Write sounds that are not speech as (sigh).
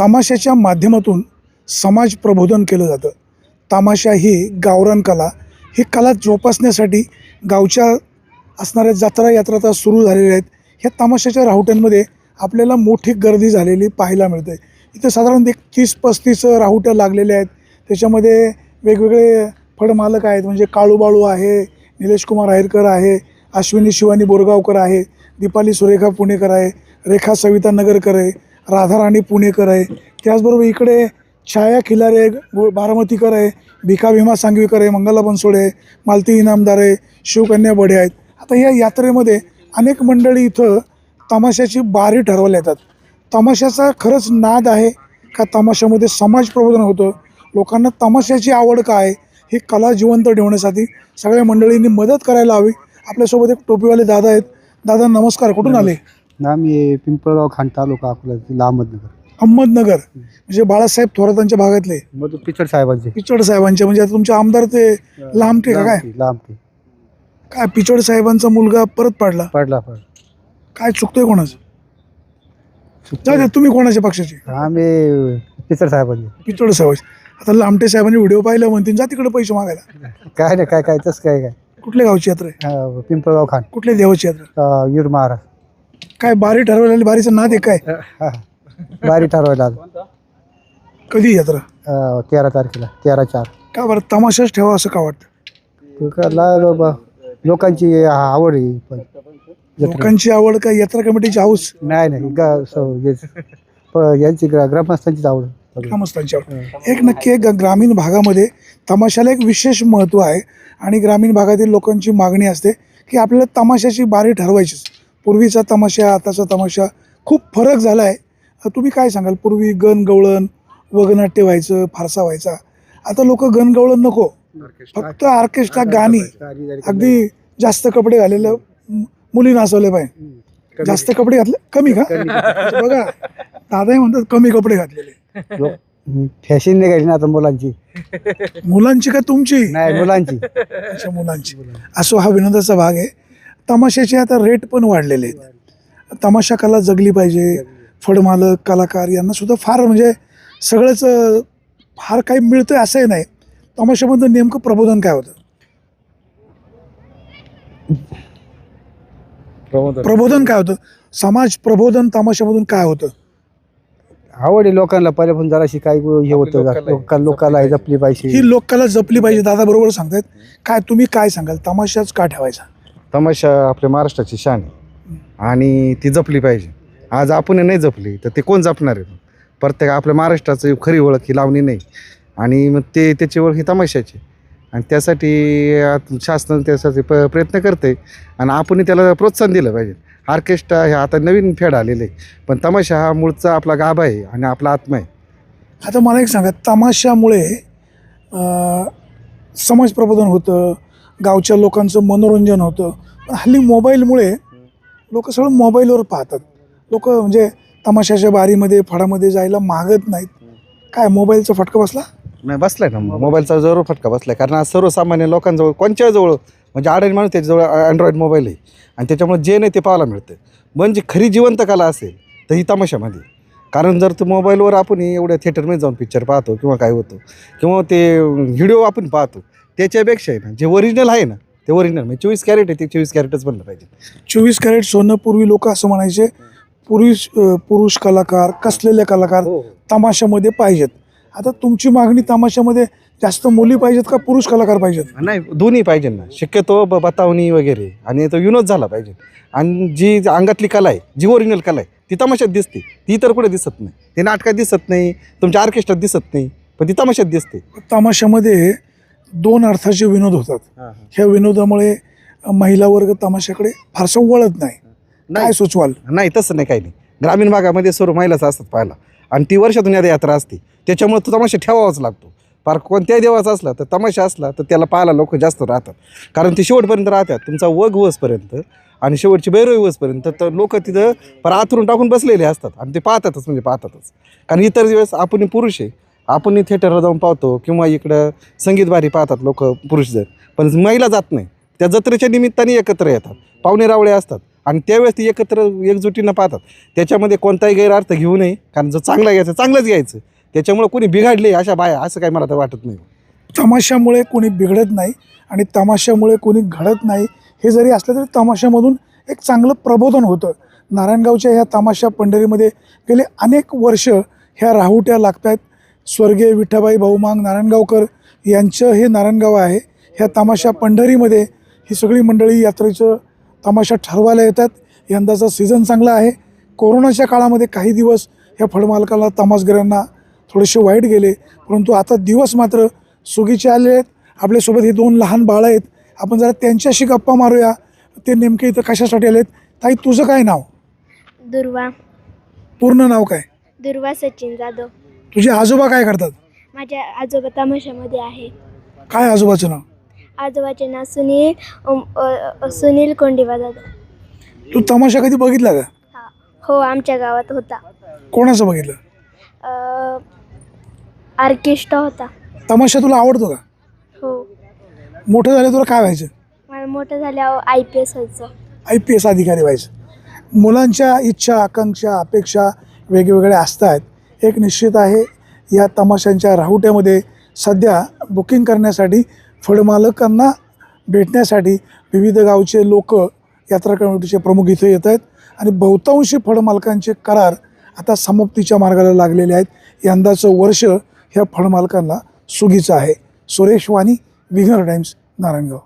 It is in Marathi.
तमाशाच्या माध्यमातून समाज प्रबोधन केलं जातं. तमाशा ही गावरान कला. ही कला जोपासण्यासाठी गावच्या असणाऱ्या जत्रा यात्रा आता सुरू झालेल्या आहेत. ह्या तमाशाच्या राहुट्यांमध्ये आपल्याला मोठी गर्दी झालेली पाहायला मिळते. इथं साधारण एक तीस पस्तीस राहुट्या लागलेल्या आहेत. त्याच्यामध्ये वेगवेगळे फडमालक आहेत. म्हणजे काळूबाळू आहे निलेश कुमार आहेरकर आहे अश्विनी शिवानी बोरगावकर आहे दीपाली सुरेखा पुणेकर आहे रेखा सविता नगरकर आहे राधाराणी पुणेकर आहे. त्याचबरोबर इकडे छाया खिलारे आहे, बारामतीकर आहे भिका भीमा सांगवीकर आहे मंगला बनसोडे आहे मालती इनामदार आहे शिवकन्या बडे आहेत. आता या यात्रेमध्ये अनेक मंडळी इथं तमाशाची बारी ठरवल्या येतात. तमाशाचा खरंच नाद आहे का? तमाशामध्ये समाज प्रबोधन होतं. लोकांना तमाशाची आवड काय ही कला जिवंत ठेवण्यासाठी सगळ्या मंडळींनी मदत करायला हवी. आपल्यासोबत एक टोपीवाले दादा आहेत. दादा नमस्कार. कुठून आले? आम्ही पिंपळगाव खांड तालुका अकोला जिल्हा अहमदनगर. अहमदनगर. म्हणजे बाळासाहेब थोरातांच्या भागातले? मधु पिचड साहेबांचे. पिचड साहेबांचे. म्हणजे आता तुमचे आमदार ते लांबटे का काय? लांबटे लांबटे काय पिचड साहेबांचा मुलगा परत पाडला? पडला पड काय चुकतोय कोणाचं? जाऊ तुम्ही कोणाच्या पक्षाचे? आम्ही पिचड साहेबांचे. पिचड साहेब आता लामटे साहेबांनी व्हिडिओ पाहिला म्हणतील जा तिकडे पैसे मागायला. काय नाही काय काय तसं काय काय. कुठल्या गावची यात्रा आहे? हा, पिंपळगाव खांड. कुठल्या देवाची यात्रा अं, वीर महाराज. काय बारी ठरवलेली बारीचं नाद आहे काय हा. बारी ठरवायला. कधी यात्रा अं, तेरा तारखेला तेरा चार का बरं तमाशाच ठेवा असं का वाटतं तो का ला- लो- बा- लोकांची आवड आहे पण. लोकांची आवड का यात्रा कमिटीची हाऊस नाही नाही गा- स-. प- यांची ग्रा- ग्रामस्थांचीच आवड. ग्रामस्थांची आवड एक नक्की एक ग्रामीण भागामध्ये तमाशाला एक विशेष महत्त्व आहे आणि ग्रामीण भागातील लोकांची मागणी असते की आपल्याला तमाशाची बारी ठरवायचीच पूर्वीचा तमाशा आताचा तमाशा खूप फरक झाला आहे तुम्ही काय सांगाल? पूर्वी गण गवळण वगनाट्य व्हायचं फारसा व्हायचा. आता लोक गण गवळण नको. फक्त ऑर्केस्ट्रा गाणी. अगदी जास्त कपडे घालेलं मुली नाचवले पाहिजे जास्त कपडे घातले? कमी का? (laughs) बघा दादाही म्हणतात कमी कपडे घातलेले. फॅशन निघाली ना आता मुलांची. मुलांची का तुमची? नाही मुलांची. अच्छा मुलांची. असो हा विनोदाचा भाग आहे. तमाशाचे आता रेट पण वाढलेले आहेत. तमाशा कला जगली पाहिजे. फडमालक कलाकार यांना सुद्धा फार म्हणजे सगळंच फार काही मिळतंय असंही नाही. तमाशामधलं नेमकं प्रबोधन काय होतं? प्रबोधन. काय होतं? समाज प्रबोधन तमाशामधून काय होतं? आवड आहे लोकांना पहिल्यापासून जराशी काही हे होतं लोकां लोकांना हे जपली पाहिजे. ही लोककला जपली पाहिजे. दादा बरोबर सांगतायत. काय तुम्ही काय सांगाल? तमाशाच का ठेवायचा? तमाशा आपल्या महाराष्ट्राची शान आहे. आणि ती जपली पाहिजे. आज आपण नाही जपली तर ते कोण जपणार आहे? प्रत्येक आपल्या महाराष्ट्राचं खरी ओळख ही लावणी नाही. आणि मग ते त्याची ओळख ही तमाशाची आणि त्यासाठी शासन त्यासाठी प प्रयत्न करते आणि आपण त्याला प्रोत्साहन दिलं पाहिजे. ऑर्केस्ट्रा हे आता नवीन फेड आलेले आहे. पण तमाशा हा मूळचा आपला गाभा आहे आणि आपला आत्मा आहे. आता मला एक सांगा तमाशामुळे समाज प्रबोधन होतं गावच्या लोकांचं मनोरंजन होतं. पण हल्ली मोबाईलमुळे लोक सगळं मोबाईलवर पाहतात. लोक म्हणजे तमाशाच्या बारीमध्ये फडामध्ये जायला मागत नाहीत. काय मोबाईलचा फटका बसला? नाही बसलाय ना. मोबाईलचा जरूर फटका बसलाय. कारण आज सर्वसामान्य लोकांजवळ कोणत्या जवळ म्हणजे आडाणी माणूस त्याच्याजवळ अँड्रॉईड मोबाईल आहे. आणि त्याच्यामुळे जे नाही ते पाहायला मिळतं. म्हणजे खरी जिवंत कला असेल तर ही तमाशामध्ये. कारण जर तो मोबाईलवर आपण एवढ्या थिएटरमध्ये जाऊन पिक्चर पाहतो किंवा काय होतो किंवा ते व्हिडिओ आपण पाहतो त्याच्यापेक्षा आहे ना जे ओरिजिनल आहे ना ते ओरिजिनल म्हणजे चोवीस कॅरेट आहे ते चोवीस कॅरेटच बनलं पाहिजे. चोवीस कॅरेट सोनं पूर्वी लोक असं म्हणायचे पुरुष पुरुष कलाकार कसलेले कलाकार तमाशामध्ये पाहिजेत. आता तुमची मागणी तमाशामध्ये जास्त मुली पाहिजेत का पुरुष कलाकार पाहिजेत? नाही दोन्ही पाहिजे ना. शक्यतो ब बतावणी वगैरे. आणि तो विनोद झाला पाहिजे. आणि जी अंगातली कला आहे जी ओरिजिनल कला आहे ती तमाशात दिसते. ती तर कुठे दिसत नाही. ती नाटकात दिसत नाही तुमच्या ऑर्केस्ट्रात दिसत नाही पण ती तमाशात दिसते. तमाशामध्ये दोन अर्थाचे विनोद होतात. ह्या विनोदामुळे महिला वर्ग तमाशाकडे फारसं वळत नाही. काय नाही सुचवाल? नाही तसं नाही काही नाही. ग्रामीण भागामध्ये सर्व महिलाच असतात पाहायला. आणि ती वर्षातून यादा यात्रा असते. त्याच्यामुळे तो तमाशा ठेवावाच लागतो. फार कोणत्याही देवाचा असला तर तमाशा असला तर त्याला पाहायला लोक जास्त राहतात. कारण ती शेवटपर्यंत राहतात. तुमचा वग वसपर्यंत आणि शेवटची बैरवी वसपर्यंत तर लोक तिथं फार आथरून टाकून बसलेले असतात. आणि ते पाहतातच म्हणजे पाहतातच. कारण इतर दिवस आपण पुरुष आहे आपणही थिएटरला जाऊन पाहतो किंवा इकडं संगीत बारी पाहतात लोक पुरुष जर. पण महिला जात नाही. त्या जत्रेच्या निमित्ताने एकत्र येतात. पाहुणे रावळे असतात. आणि त्यावेळेस ते एकत्र एकजुटीनं पाहतात. त्याच्यामध्ये कोणताही गैरअर्थ घेऊ नये. कारण जर चांगला घ्यायचं चांगलंच घ्यायचं. त्याच्यामुळे कोणी बिघडले अशा बाया असं काही मला तर वाटत नाही. तमाशामुळे कोणी बिघडत नाही आणि तमाशामुळे कोणी घडत नाही हे जरी असलं तरी तमाशामधून एक चांगलं प्रबोधन होतं. नारायणगावच्या ह्या तमाशा पंढरीमध्ये गेले अनेक वर्ष ह्या राहुट्या लागत आहेत स्वर्गीय विठाबाई भाऊमांग नारायणगावकर यांचं हे नारायणगाव आहे. ह्या तमाशा पंढरीमध्ये ही सगळी मंडळी यात्रेचं तमाशा ठरवायला येतात. यंदाचा सीझन चांगला आहे. कोरोनाच्या काळामध्ये काही दिवस ह्या फळमालकाला तमासगिरांना थोडेसे वाईट गेले. परंतु आता दिवस मात्र सुगीचे आले आहेत. आपल्यासोबत हे दोन लहान बाळं आहेत. आपण जरा त्यांच्याशी गप्पा मारूया. ते नेमके इथं कशासाठी आलेत? ताई तुझं काय नाव? दुर्वा. पूर्ण नाव काय? दुर्वा सचिन जाधव. तुझे आजोबा काय करतात? माझ्या आजोबा तमाशामध्ये आहे. काय आजोबाचं नाव? आजोबाचे नाव सुनील अम, अ, अ, सुनील कोंडिवा जाधव तू तमाशा कधी बघितला का? हा हो आमच्या गावात होता. कोणाचं बघितलं? अ, ऑर्केस्ट्रा होता. तमाशा तुला आवडतो का? हो. मोठं झालं तुला काय व्हायचं? मला मोठं झाल्यावर आय पी एस व्हायचं. आय पी एस अधिकारी व्हायचं. मुलांच्या इच्छा आकांक्षा अपेक्षा वेगवेगळ्या असतात. एक निश्चित आहे. या तमाशांच्या राहुट्यामध्ये सध्या बुकिंग करण्यासाठी फळमालकांना भेटण्यासाठी विविध गावचे लोक यात्रा कमिटीचे प्रमुख इथे येत आहेत. आणि बहुतांशी फळमालकांचे करार आता समाप्तीच्या मार्गाला लागलेले आहेत. यंदाचं वर्ष ह्या फळमालकांना सुगीचं आहे. सुरेश वाणी विघर टाइम्स नारायणगाव.